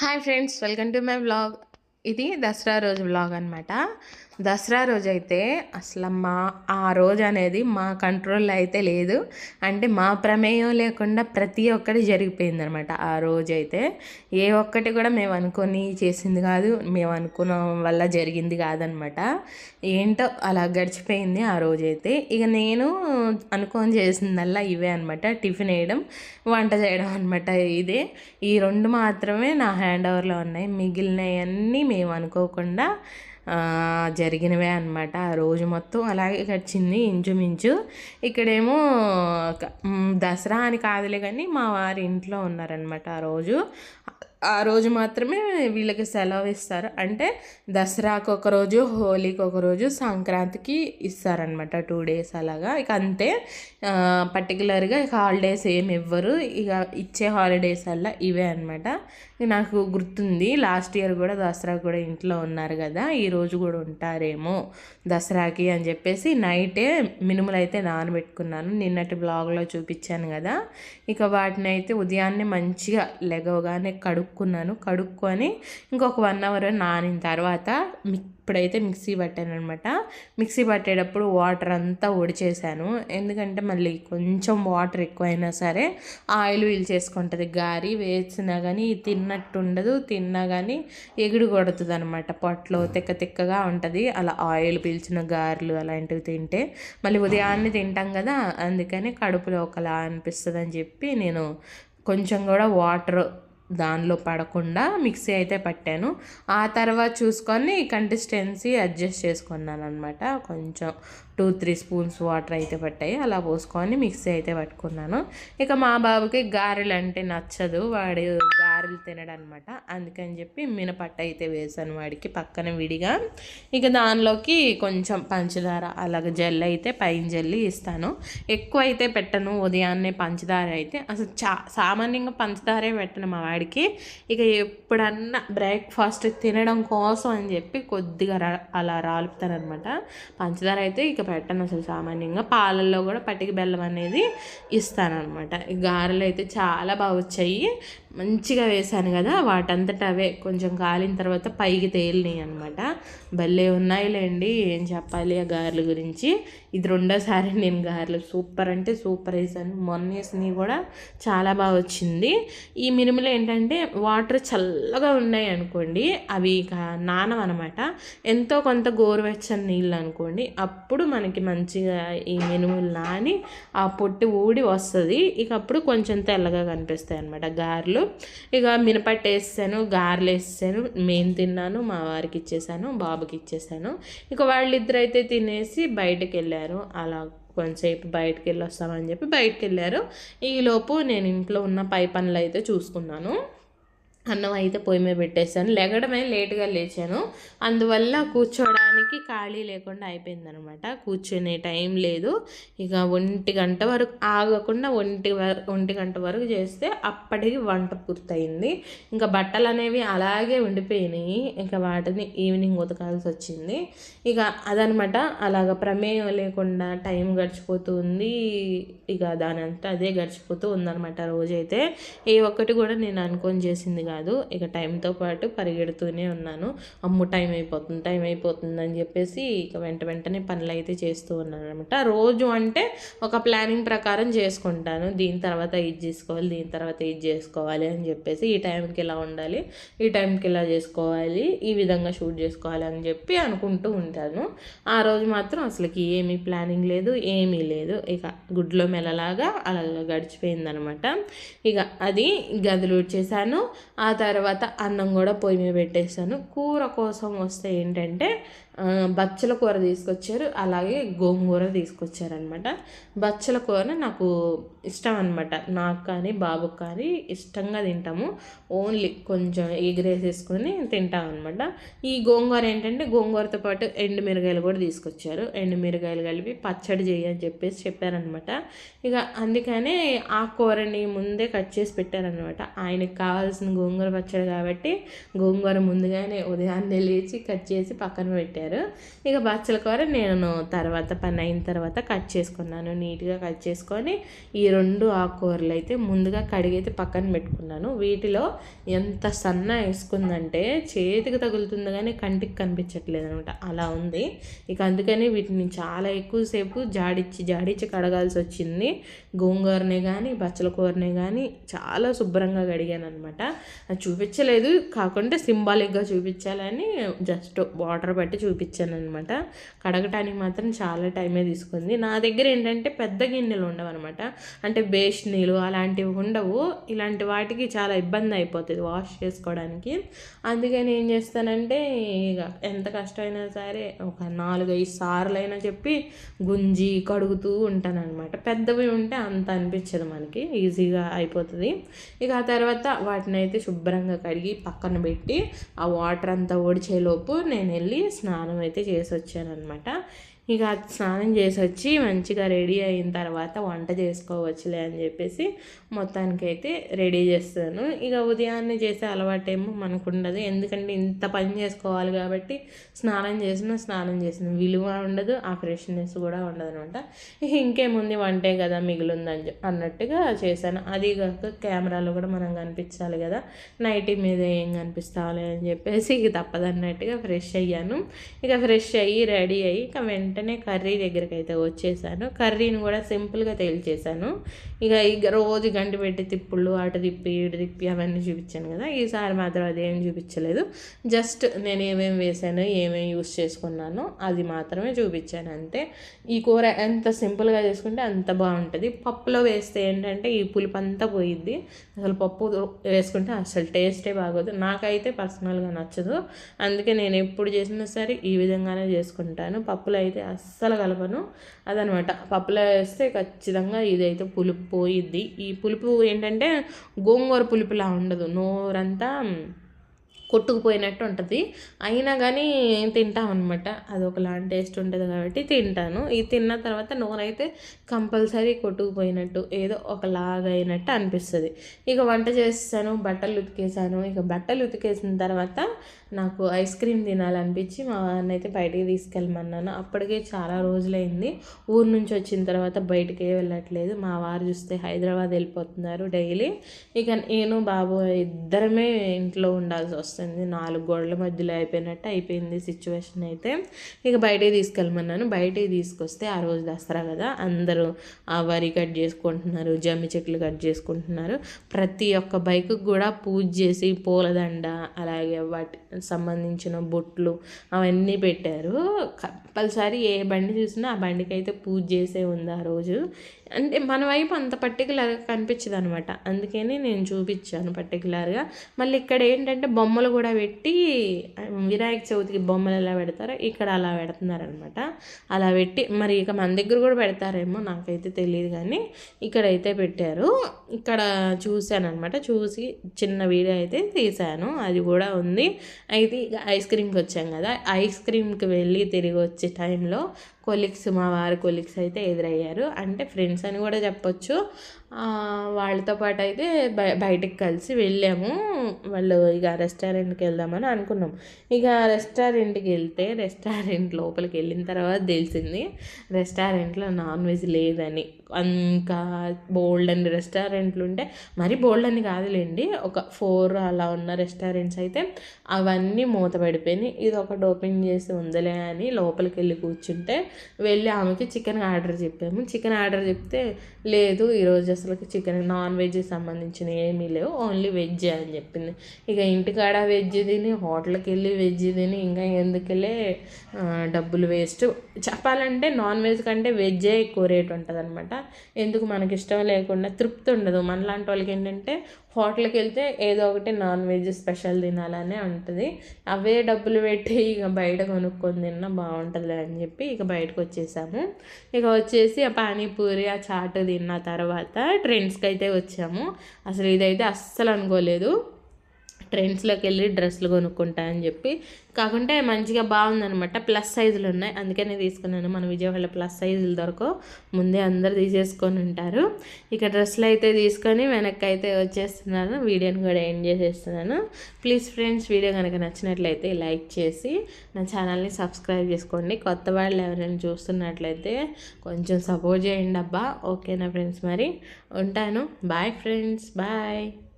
Hi friends welcome to my vlog ఇది దసరా రోజు vlog అనమాట దసరా రోజు అయితే అసలు మా ఆ రోజు అనేది మా కంట్రోల్లో అయితే లేదు. అంటే మా ప్రమేయం లేకుండా ప్రతి ఒక్కటి జరిగిపోయింది అనమాట ఆ రోజు అయితే ఏ ఒక్కటి కూడా మేము అనుకొని చేసింది కాదు మేము అనుకున్న వల్ల జరిగింది కాదనమాట. ఏంటో అలా గడిచిపోయింది ఆ రోజు అయితే ఇక నేను అనుకొని చేసిందల్లా ఇవే అనమాట. టిఫిన్ వేయడం వంట చేయడం అనమాట ఇదే. ఈ రెండు మాత్రమే నా హ్యాండ్ ఓవర్లో ఉన్నాయి. మిగిలినవన్నీ మేము అనుకోకుండా జరిగినవే అనమాట ఆ రోజు మొత్తం అలాగే గడిచింది ఇంచుమించు. ఇక్కడేమో దసరా అని కాదులే కానీ మా వారి ఇంట్లో ఉన్నారనమాట ఆ రోజు. ఆ రోజు మాత్రమే వీళ్ళకి సెలవు ఇస్తారు. అంటే దసరాకు ఒక రోజు హోలీకి ఒక రోజు సంక్రాంతికి ఇస్తారనమాట టూ డేస్ అలాగా. ఇక అంతే. పర్టికులర్గా ఇక హాలిడేస్ ఏమి ఇవ్వరు. ఇక ఇచ్చే హాలిడేస్ అలా ఇవే అనమాట నాకు గుర్తుంది లాస్ట్ ఇయర్ కూడా దసరా కూడా ఇంట్లో ఉన్నారు కదా ఈ రోజు కూడా ఉంటారేమో దసరాకి అని చెప్పేసి నైటే మినుములు అయితే నానబెట్టుకున్నాను. నిన్నటి బ్లాగ్లో చూపించాను కదా. ఇక వాటిని అయితే ఉదయాన్నే మంచిగా లెగవగానే కడుక్కున్నాను. కడుక్కొని ఇంకొక వన్ అవర్ నానిన తర్వాత మిక్ ఇప్పుడైతే మిక్సీ పట్టాను అనమాట మిక్సీ పట్టేటప్పుడు వాటర్ అంతా ఒడిచేసాను ఎందుకంటే మళ్ళీ కొంచెం వాటర్ ఎక్కువైనా సరే ఆయిల్ వీల్ చేసుకుంటుంది గారి వేసినా కానీ తిన్నట్టు ఉండదు తిన్నా కానీ ఎగుడు కొడుతుంది అనమాట పొట్టలో తిక్క తిక్కగా ఉంటుంది. అలా ఆయిల్ పీల్చిన గారెలు అలాంటివి తింటే మళ్ళీ ఉదయాన్నే తింటాం కదా అందుకని కడుపులో ఒకలా అనిపిస్తుంది అని చెప్పి నేను కొంచెం కూడా వాటర్ దానిలో పడకుండా మిక్సీ అయితే పట్టాను. ఆ తర్వాత చూసుకొని కన్సిస్టెన్సీ అడ్జస్ట్ చేసుకున్నాను అనమాట కొంచెం టూ త్రీ స్పూన్స్ వాటర్ అయితే పట్టాయి. అలా పోసుకొని మిక్సీ అయితే పట్టుకున్నాను. ఇక మా బాబుకి గారెలు అంటే నచ్చదు. వాడు గారెలు తినడనమాట. అందుకని చెప్పి మినపట్ట అయితే వేసాను వాడికి పక్కన విడిగా. ఇక దానిలోకి కొంచెం పంచదార అలాగ జెల్ అయితే పైన జల్లి ఇస్తాను. ఎక్కువ అయితే పెట్టను. ఉదయాన్నే పంచదార అయితే. అసలు చా సామాన్యంగా పంచదారే పెట్టను మా వాడికి. ఇక ఎప్పుడన్నా బ్రేక్ఫాస్ట్ తినడం కోసం అని చెప్పి కొద్దిగా అలా రాలుపుతాను అనమాట పంచదార అయితే ఇక పెట్టను అసలు సామాన్యంగా. పాలల్లో కూడా పటిక బెల్లం అనేది ఇస్తాను అనమాట గారెలు అయితే చాలా బాగా వచ్చాయి మంచిగా వేసాను కదా వాటంతట అవే కొంచెం కాలిన తర్వాత పైకి తేలినాయి అనమాట భలే ఉన్నాయిలేండి ఏం చెప్పాలి ఆ గారెల గురించి. ఇది రెండోసారి నేను గారెలు సూపర్ అంటే సూపర్ వేసాను మొన్న వేసినవి కూడా చాలా బాగా వచ్చింది. ఈ మినుములు ఏంటంటే వాటర్ చల్లగా ఉన్నాయి అనుకోండి అవి ఇక నానం అనమాట ఎంతో కొంత గోరువెచ్చని నీళ్ళు అనుకోండి అప్పుడు మనకి మంచిగా ఈ మినుములు నాని ఆ పొట్టి ఊడి వస్తుంది. ఇక అప్పుడు కొంచెం తెల్లగా కనిపిస్తాయి అనమాట గారెలు. ఇక మినపట్టు వేసాను గారెలు వేసాను మేము తిన్నాను మా వారికి ఇచ్చేసాను బాబుకి ఇచ్చేసాను. ఇక వాళ్ళిద్దరు అయితే తినేసి బయటకు వెళ్ళారు. అలా కొంతసేపు బయటకు వెళ్ళొస్తామని చెప్పి బయటకు వెళ్ళారు. ఈలోపు నేను ఇంట్లో ఉన్న పై పనులు అయితే చూసుకున్నాను. అన్నం అయితే పొయ్యి మీద పెట్టేశాను. లెగడమే లేట్గా లేచాను. అందువల్ల కూర్చోడానికి ఖాళీ లేకుండా అయిపోయిందనమాట కూర్చునే టైం లేదు. ఇక ఒంటి గంట వరకు ఆగకుండా ఒంటి ఒంటి గంట వరకు చేస్తే అప్పటికి వంట పూర్తయింది. ఇంకా బట్టలు అనేవి అలాగే ఉండిపోయినాయి. ఇంకా వాటిని ఈవినింగ్ ఉతకాల్సి వచ్చింది. ఇక అదనమాట అలాగ ప్రమేయం లేకుండా టైం గడిచిపోతూ ఉంది. ఇక దాని అంతా అదే గడిచిపోతూ ఉందనమాట రోజైతే. ఏ ఒక్కటి కూడా నేను అనుకొని చేసింది కాదు. ఇక టైంతో పాటు పరిగెడుతూనే ఉన్నాను. అమ్ము టైం అయిపోతుంది టైం అయిపోతుంది అని చెప్పేసి ఇక వెంట వెంటనే పనులు అయితే చేస్తూ ఉన్నాను అనమాట రోజు అంటే ఒక ప్లానింగ్ ప్రకారం చేసుకుంటాను. దీని తర్వాత ఇది చేసుకోవాలి దీని తర్వాత ఇది చేసుకోవాలి అని చెప్పేసి ఈ టైంకి ఇలా ఉండాలి ఈ టైంకి ఇలా చేసుకోవాలి ఈ విధంగా షూట్ చేసుకోవాలి అని చెప్పి అనుకుంటూ ఉంటాను. ఆ రోజు మాత్రం అసలుకి ఏమీ ప్లానింగ్ లేదు ఏమీ లేదు. ఇక గుడ్లో మెలలాగా అలా గడిచిపోయిందనమాట ఇక అది గదులు చేశాను ఆ తర్వాత అన్నం కూడా పొయ్యి మీద పెట్టేశాను కూర కోసం వస్తే ఏంటంటే బచ్చల కూర తీసుకొచ్చారు. అలాగే గోంగూర తీసుకొచ్చారనమాట బచ్చల కూర నాకు ఇష్టం అనమాట నాకు కానీ బాబుకి కానీ ఇష్టంగా తింటాము. ఓన్లీ కొంచెం ఎగిరేసేసుకొని తింటాం అనమాట ఈ గోంగూర ఏంటంటే గోంగూరతో పాటు ఎండుమిరగాయలు కూడా తీసుకొచ్చారు. ఎండుమిరగాయలు కలిపి పచ్చడి చేయని చెప్పేసి చెప్పారనమాట ఇక అందుకనే ఆ కూరని ముందే కట్ చేసి పెట్టారనమాట ఆయనకి కావాల్సిన గోంగూర గోంగూర పచ్చడి కాబట్టి గోంగూర ముందుగానే ఉదయాన్నే లేచి కట్ చేసి పక్కన పెట్టారు. ఇక బచ్చల కూర నేను తర్వాత పని అయిన తర్వాత కట్ చేసుకున్నాను. నీట్గా కట్ చేసుకొని ఈ రెండు ఆకుకూరలు అయితే ముందుగా కడిగైతే పక్కన పెట్టుకున్నాను. వీటిలో ఎంత సన్న వేసుకుందంటే చేతికి తగులుతుంది కానీ కంటికి కనిపించట్లేదు అనమాట అలా ఉంది. ఇక అందుకని వీటిని చాలా ఎక్కువసేపు జాడిచ్చి జాడిచ్చి కడగాల్సి వచ్చింది. గోంగూరనే కానీ బచ్చల కూరనే కానీ చాలా శుభ్రంగా కడిగాను అనమాట చూపించలేదు. కాకుండా సింబాలిక్గా చూపించాలని జస్ట్ వాటర్ బట్టి చూపించాను అనమాట కడగటానికి మాత్రం చాలా టైమే తీసుకుంది. నా దగ్గర ఏంటంటే పెద్ద గిన్నెలు ఉండవు అనమాట అంటే బేషనీలు అలాంటివి ఉండవు. ఇలాంటి వాటికి చాలా ఇబ్బంది అయిపోతుంది వాష్ చేసుకోవడానికి. అందుకని ఏం చేస్తానంటే ఇక ఎంత కష్టమైనా సరే ఒక నాలుగైదు సార్లు అయినా చెప్పి గుంజి కడుగుతూ ఉంటానన్నమాట. పెద్దవి ఉంటే అంత అనిపించదు మనకి. ఈజీగా అయిపోతుంది. ఇక ఆ తర్వాత వాటిని అయితే శుభ్రంగా కడిగి పక్కన పెట్టి ఆ వాటర్ అంతా ఓడిచేలోపు నేను వెళ్ళి స్నానం అయితే చేసి వచ్చాను అనమాట ఇక స్నానం చేసి వచ్చి మంచిగా రెడీ అయిన తర్వాత వంట చేసుకోవచ్చులే అని చెప్పేసి మొత్తానికి అయితే రెడీ చేస్తాను. ఇక ఉదయాన్నే చేసే అలవాటేమో మనకు ఉండదు ఎందుకంటే ఇంత పని చేసుకోవాలి కాబట్టి స్నానం చేసిన స్నానం చేసిన విలువ ఉండదు ఆ ఫ్రెష్నెస్ కూడా ఉండదు అనమాట ఇంకేముంది వంటే కదా మిగిలిందని అన్నట్టుగా చేశాను. అది కాక కెమెరాలో కూడా మనం కనిపించాలి కదా నైటీ మీద ఏం కనిపిస్తావాలి అని చెప్పేసి ఇక తప్పదన్నట్టుగా ఫ్రెష్ అయ్యాను. ఇక ఫ్రెష్ అయ్యి రెడీ అయ్యి ఇక వెంటనే వెంటనే కర్రీ దగ్గరికి అయితే వచ్చేసాను. కర్రీని కూడా సింపుల్గా తేల్చేసాను. ఇక ఇక రోజు గంట పెట్టి తిప్పుళ్ళు అటు తిప్పి ఇటు తిప్పి అవన్నీ చూపించాను కదా. ఈసారి మాత్రం అదేం చూపించలేదు. జస్ట్ నేను ఏమేమి వేసాను ఏమేమి యూస్ చేసుకున్నానో అది మాత్రమే చూపించాను అంతే. ఈ కూర ఎంత సింపుల్గా చేసుకుంటే అంత బాగుంటుంది. పప్పులో వేస్తే ఏంటంటే ఈ పులుపు అంతా పోయిద్ది. అసలు పప్పు వేసుకుంటే అసలు టేస్టే బాగోదు. నాకైతే పర్సనల్గా నచ్చదు. అందుకే నేను ఎప్పుడు చేసినా సరే ఈ విధంగానే చేసుకుంటాను. పప్పులు అయితే అస్సలు కలపను. అదనమాట. పప్పులో వేస్తే ఖచ్చితంగా ఇదైతే పులుపు పోయిద్ది. ఈ పులుపు ఏంటంటే గోంగూర పులుపులా ఉండదు. నోరంతా కొట్టుకుపోయినట్టు ఉంటుంది. అయినా కానీ తింటాం అనమాట అది ఒకలాంటి టేస్ట్ ఉంటుంది కాబట్టి తింటాను. ఇది తిన్న తర్వాత నోరైతే కంపల్సరీ కొట్టుకుపోయినట్టు ఏదో ఒకలాగా అయినట్టు అనిపిస్తుంది. ఇక వంట చేస్తాను బట్టలు ఉతికేసాను. ఇక బట్టలు ఉతికేసిన తర్వాత నాకు ఐస్ క్రీమ్ తినాలనిపించి మా వారిని అయితే బయటికి తీసుకెళ్ళమన్నాను. అప్పటికే చాలా రోజులైంది. ఊరు నుంచి వచ్చిన తర్వాత బయటికే వెళ్ళట్లేదు. మా వారు చూస్తే హైదరాబాద్ వెళ్ళిపోతున్నారు డైలీ. ఇక నేను బాబు ఇద్దరమే ఇంట్లో ఉండాల్సి వస్తుంది. నాలుగు గోడల మధ్యలో అయిపోయినట్టు అయిపోయింది సిచ్యువేషన్ అయితే. ఇక బయటికి తీసుకెళ్ళమన్నాను. బయటికి తీసుకొస్తే ఆ రోజు దసరా కదా. అందరూ ఆ వరి కట్ చేసుకుంటున్నారు జమ్మి చెట్లు కట్ చేసుకుంటున్నారు. ప్రతి ఒక్క బైక్ కూడా పూజ చేసి పూలదండ అలాగే వాటి సంబంధించిన బొట్లు అవన్నీ పెట్టారు. కంపల్సరీ ఏ బండి చూసినా ఆ బండికి అయితే పూజ చేసే ఉంది ఆ రోజు. అంటే మన వైపు అంత పర్టికులర్గా కనిపించదు అనమాట అందుకని నేను చూపించాను పర్టికులర్గా. మళ్ళీ ఇక్కడ ఏంటంటే బొమ్మలు కూడా పెట్టి వినాయక చవితికి బొమ్మలు ఎలా పెడతారో ఇక్కడ అలా పెడుతున్నారనమాట. అలా పెట్టి మరి ఇక మన దగ్గర కూడా పెడతారేమో నాకైతే తెలియదు కానీ ఇక్కడైతే పెట్టారు. ఇక్కడ చూశాను అనమాట చూసి చిన్న వీడియో అయితే తీశాను. అది కూడా ఉంది. అయితే ఇక ఐస్ క్రీమ్కి వచ్చాం కదా. ఐస్ క్రీమ్కి వెళ్ళి తిరిగి వచ్చే టైంలో కొలిక్స్ మా వారి కొలిక్స్ అయితే ఎదురయ్యారు. అంటే ఫ్రెండ్స్ అని కూడా చెప్పొచ్చు. వాళ్ళతో పాటు అయితే బయ బయటకు కలిసి వెళ్ళాము. వాళ్ళు ఇక రెస్టారెంట్కి వెళ్దామని అనుకున్నాం. ఇక రెస్టారెంట్కి వెళ్తే రెస్టారెంట్ లోపలికి వెళ్ళిన తర్వాత తెలిసింది రెస్టారెంట్లో నాన్ వెజ్ లేదని. ఇంకా బోల్డ్ అని రెస్టారెంట్లు ఉంటే మరి బోల్డ్ అని కాదులేండి. ఒక ఫోర్ అలా ఉన్న రెస్టారెంట్స్ అయితే అవన్నీ మూతపడిపోయినాయి. ఇది ఒకటి ఓపెన్ చేసి ఉందలే అని లోపలికి వెళ్ళి కూర్చుంటే వెళ్ళి ఆమెకి చికెన్ ఆర్డర్ చెప్పాము. చికెన్ ఆర్డర్ చెప్తే లేదు ఈరోజు అసలు చికెన్ నాన్ వెజ్ సంబంధించిన ఏమీ లేవు ఓన్లీ వెజ్ అని చెప్పింది. ఇక ఇంటికాడ వెజ్ తిని హోటల్కి వెళ్ళి వెజ్ తిని ఇంకా ఎందుకెళ్ళే డబ్బులు వేస్ట్. చెప్పాలంటే నాన్ వెజ్ కంటే వెజ్జే ఎక్కువ రేట్ ఉంటుంది అనమాట ఎందుకు మనకి ఇష్టం లేకుండా తృప్తి ఉండదు. మనలాంటి వాళ్ళకి ఏంటంటే హోటల్కి వెళ్తే ఏదో ఒకటి నాన్ వెజ్ స్పెషల్ తినాలనే ఉంటుంది. అవే డబ్బులు పెట్టి ఇక బయట కొనుక్కొని తిన్నా బాగుంటుంది అని చెప్పి ఇక బయటకు వచ్చేసాము ఇక వచ్చేసి ఆ పానీపూరి ఆ చాట్ తిన్న తర్వాత ట్రెండ్స్కి అయితే వచ్చాము. అసలు ఇదైతే అస్సలు అనుకోలేదు. ట్రెండ్స్లోకి వెళ్ళి డ్రెస్సులు కొనుక్కుంటా అని చెప్పి. కాకుంటే మంచిగా బాగుందనమాట. ప్లస్ సైజులు ఉన్నాయి. అందుకనే తీసుకున్నాను. మన విజయవాడలో ప్లస్ సైజులు దొరకవు. ముందే అందరు తీసేసుకొని ఉంటారు. ఇక డ్రెస్సులు అయితే తీసుకొని వెనక్కి అయితే వచ్చేస్తున్నాను. వీడియోని కూడా ఎండ్ చేసేస్తున్నాను. ప్లీజ్ ఫ్రెండ్స్ వీడియో కనుక నచ్చినట్లయితే లైక్ చేసి నా ఛానల్ని సబ్స్క్రైబ్ చేసుకోండి. కొత్త వాళ్ళు ఎవరైనా చూస్తున్నట్లయితే కొంచెం సపోర్ట్ చేయండి అబ్బా. ఓకేనా ఫ్రెండ్స్ మరి? ఉంటాను. Bye friends. బాయ్.